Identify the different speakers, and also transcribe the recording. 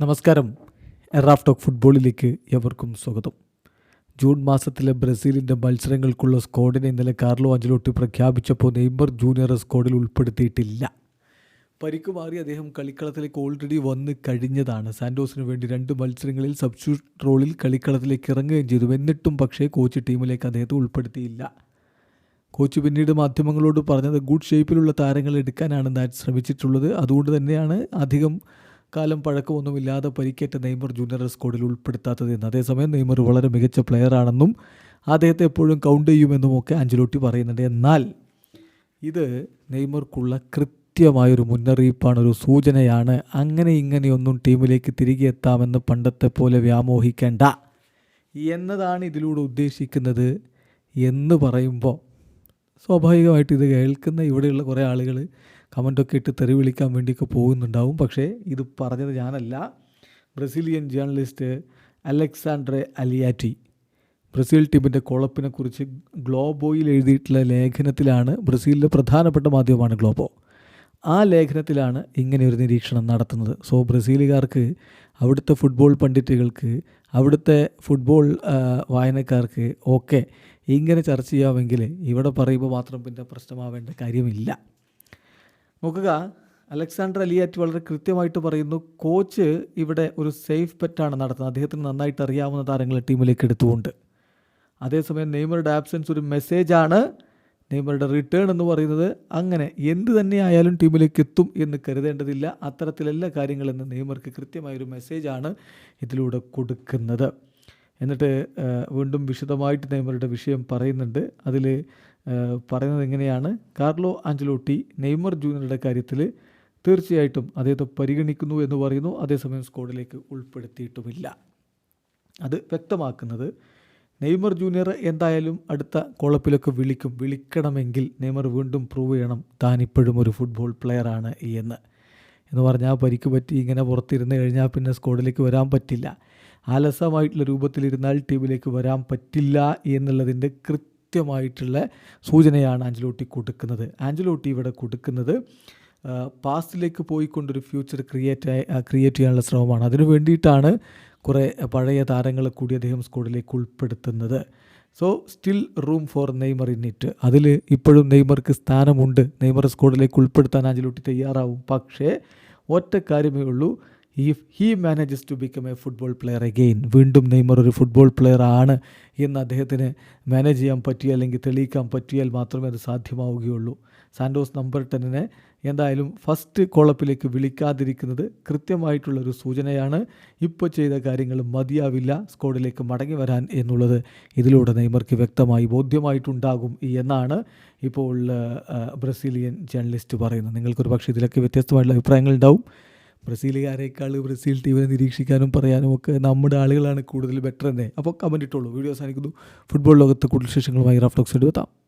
Speaker 1: നമസ്കാരം. എറാഫ് ടോക്ക് ഫുട്ബോളിലേക്ക് എവർക്കും സ്വാഗതം. ജൂൺ മാസത്തിലെ ബ്രസീലിന്റെ മത്സരങ്ങൾക്കുള്ള സ്ക്വാഡിനെ ഇന്നലെ കാർലോ അഞ്ചലോട്ടി പ്രഖ്യാപിച്ചപ്പോൾ നെയ്മർ ജൂനിയർ സ്ക്വാഡിൽ ഉൾപ്പെടുത്തിയിട്ടില്ല. പരിക്ക് മാറി അദ്ദേഹം കളിക്കളത്തിലേക്ക് ഓൾറെഡി വന്ന് കഴിഞ്ഞതാണ്. സാൻഡോസിന് വേണ്ടി രണ്ട് മത്സരങ്ങളിൽ സബ്സ്റ്റിറ്റ്യൂട്ട് റോളിൽ കളിക്കളത്തിലേക്ക് ഇറങ്ങുകയും ചെയ്തു. എന്നിട്ടും പക്ഷേ കോച്ച് ടീമിലേക്ക് അദ്ദേഹത്തെ ഉൾപ്പെടുത്തിയില്ല. കോച്ച് പിന്നീട് മാധ്യമങ്ങളോട് പറഞ്ഞത് ഗുഡ് ഷേപ്പിലുള്ള താരങ്ങൾ എടുക്കാനാണ് നാറ്റ് ശ്രമിച്ചിട്ടുള്ളത്. അതുകൊണ്ട് തന്നെയാണ് അധികം കാലം പഴക്കമൊന്നുമില്ലാതെ പരിക്കേറ്റ നെയ്മർ ജൂനിയർ സ്കോഡിൽ ഉൾപ്പെടുത്താത്തത് എന്ന്. അതേസമയം നെയ്മർ വളരെ മികച്ച പ്ലെയറാണെന്നും അദ്ദേഹത്തെ എപ്പോഴും കൗണ്ട് ചെയ്യുമെന്നും ഒക്കെ അഞ്ചലോട്ടി പറയുന്നുണ്ട്. എന്നാൽ ഇത് നെയ്മർക്കുള്ള കൃത്യമായൊരു മുന്നറിയിപ്പാണ് ഒരു സൂചനയാണ്. അങ്ങനെ ഇങ്ങനെയൊന്നും ടീമിലേക്ക് തിരികെ എത്താമെന്ന് പണ്ടത്തെ പോലെ വ്യാമോഹിക്കേണ്ട. എന്നതാണ് ഇതിലൂടെ ഉദ്ദേശിക്കുന്നത് എന്ന് പറയുമ്പോൾ സ്വാഭാവികമായിട്ട് ഇത് കേൾക്കുന്ന ഇവിടെയുള്ള കുറേ ആളുകൾ കമന്റൊക്കെ ഇട്ട് തെറി വിളിക്കാൻ വേണ്ടിയൊക്കെ പോകുന്നുണ്ടാവും. പക്ഷേ ഇത് പറഞ്ഞത് ഞാനല്ല. Brazilian journalist Alexandre Aliatti Brazil ടീമിന്റെ കുളപ്പിനെക്കുറിച്ച് ഗ്ലോബോയിൽ എഴുതിയിട്ടുള്ള ലേഖനത്തിലാണ് ബ്രസീലിലെ പ്രധാനപ്പെട്ട മാധ്യമമാണ് ഗ്ലോബോ. ആ ലേഖനത്തിലാണ് ഇങ്ങനെ ഒരു നിരീക്ഷണം നടത്തുന്നത്. സോ ബ്രസീലുകാർക്ക് അവിടുത്തെ ഫുട്ബോൾ പണ്ഡിറ്റുകൾക്ക് അവിടുത്തെ ഫുട്ബോൾ വായനക്കാർക്ക് ഒക്കെ ഇങ്ങനെ ചർച്ച ചെയ്യാമെങ്കിൽ ഇവിടെ പറയുമ്പോൾ മാത്രം പിന്നെ പ്രശ്നമാവേണ്ട കാര്യമില്ല. നോക്കുക. അലക്സാണ്ടർ അലിയാറ്റ് വളരെ കൃത്യമായിട്ട് പറയുന്നു കോച്ച് ഇവിടെ ഒരു സേഫ് പെറ്റാണ് നടത്തുന്നത്. അദ്ദേഹത്തിന് നന്നായിട്ട് അറിയാവുന്ന താരങ്ങളെ ടീമിലേക്ക് എടുത്തുകൊണ്ട്. അതേസമയം നെയ്മറുടെ ആബ്സെൻസ് ഒരു മെസ്സേജാണ്. നെയ്മറുടെ റിട്ടേൺ എന്ന് പറയുന്നത് അങ്ങനെ എന്ത് തന്നെയായാലും ടീമിലേക്ക് എത്തും എന്ന് കരുതേണ്ടതില്ല. അത്തരത്തിലെല്ലാ കാര്യങ്ങളെന്ന് നെയ്മർക്ക് കൃത്യമായൊരു മെസ്സേജാണ് ഇതിലൂടെ കൊടുക്കുന്നത്. എന്നിട്ട് വീണ്ടും വിശദമായിട്ട് നെയ്മറുടെ വിഷയം പറയുന്നുണ്ട്. അതിൽ പറയുന്നത് എങ്ങനെയാണ്? കാർലോ ആഞ്ചലോട്ടി നെയ്മർ ജൂനിയറുടെ കാര്യത്തിൽ തീർച്ചയായിട്ടും അദ്ദേഹത്തെ പരിഗണിക്കുന്നു എന്ന് പറയുന്നു. അതേസമയം സ്കോഡിലേക്ക് ഉൾപ്പെടുത്തിയിട്ടുമില്ല. അത് വ്യക്തമാക്കുന്നത് നെയ്മർ ജൂനിയർ എന്തായാലും അടുത്ത കോളപ്പിലൊക്കെ വിളിക്കും. വിളിക്കണമെങ്കിൽ നെയ്മർ വീണ്ടും പ്രൂവ് ചെയ്യണം. താൻ ഇപ്പോഴും ഒരു ഫുട്ബോൾ പ്ലെയറാണ് എന്ന്. എന്ന് പറഞ്ഞാൽ പരിക്ക് പറ്റി ഇങ്ങനെ പുറത്തിരുന്ന് കഴിഞ്ഞാൽ പിന്നെ സ്കോഡിലേക്ക് വരാൻ പറ്റില്ല. ആലസമായിട്ടുള്ള രൂപത്തിലിരുന്നാൽ ടീമിലേക്ക് വരാൻ പറ്റില്ല എന്നുള്ളതിന്റെ കൃത്യമായിട്ടുള്ള സൂചനയാണ് ആഞ്ചലോട്ടി കൊടുക്കുന്നത്. ആഞ്ചലോട്ടി ഇവിടെ കൊടുക്കുന്നത് പാസ്റ്റിലേക്ക് പോയിക്കൊണ്ടൊരു ഫ്യൂച്ചർ ക്രിയേറ്റ് ക്രിയേറ്റ് ചെയ്യാനുള്ള ശ്രമമാണ്. അതിനു വേണ്ടിയിട്ടാണ് കുറേ പഴയ താരങ്ങളെ കൂടി അദ്ദേഹം സ്കൂളിലേക്ക് ഉൾപ്പെടുത്തുന്നത്. So still room for Neymar in it. അതിൽ ഇപ്പോഴും നെയ്മർക്ക് സ്ഥാനമുണ്ട്. നെയ്മർ സ്ക്വാഡിലേക്ക് ഉൾപ്പെടുത്താൻ ആഞ്ചലോട്ടി തയ്യാറാവും. പക്ഷേ ഒറ്റ കാര്യമേ ഉള്ളൂ. If he manages to become a football player again വീണ്ടും നെയ്മർ ഒരു ഫുട്ബോൾ പ്ലെയർ ആണ് എന്ന് അദ്ദേഹത്തിന് മാനേജ് ചെയ്യാൻ പറ്റിയ അല്ലെങ്കിൽ തെളിയിക്കാൻ പറ്റിയാൽ മാത്രമേ അത് സാധ്യമാവുകയുള്ളൂ. സാൻഡോസ് നമ്പർ ടെന്നിനെ എന്തായാലും ഫസ്റ്റ് കോളപ്പിലേക്ക് വിളിക്കാതിരിക്കുന്നത് കൃത്യമായിട്ടുള്ളൊരു സൂചനയാണ്. ഇപ്പോൾ ചെയ്ത കാര്യങ്ങൾ മതിയാവില്ല സ്കോഡിലേക്ക് മടങ്ങി വരാൻ എന്നുള്ളത് ഇതിലൂടെ നെയ്മർക്ക് വ്യക്തമായി ബോധ്യമായിട്ടുണ്ടാകും എന്നാണ് ഇപ്പോൾ ബ്രസീലിയൻ ജേർണലിസ്റ്റ് പറയുന്നത്. നിങ്ങൾക്കൊരു പക്ഷേ ഇതിലൊക്കെ വ്യത്യസ്തമായിട്ടുള്ള അഭിപ്രായങ്ങൾ ഉണ്ടാവും. ബ്രസീലുകാരേക്കാൾ ബ്രസീൽ ടീമിനെ നിരീക്ഷിക്കാനും പറയാനും ഒക്കെ നമ്മുടെ ആളുകളാണ് കൂടുതൽ ബെറ്റർ തന്നെ. അപ്പോൾ കമന്റ് ഇട്ടുള്ളൂ വീഡിയോ അവസാനിക്കുന്നു. ഫുട്ബോൾ ലോകത്ത് കൂടുതൽ വിശേഷങ്ങളുമായി റഫ്ലോക്സ് എടുത്താം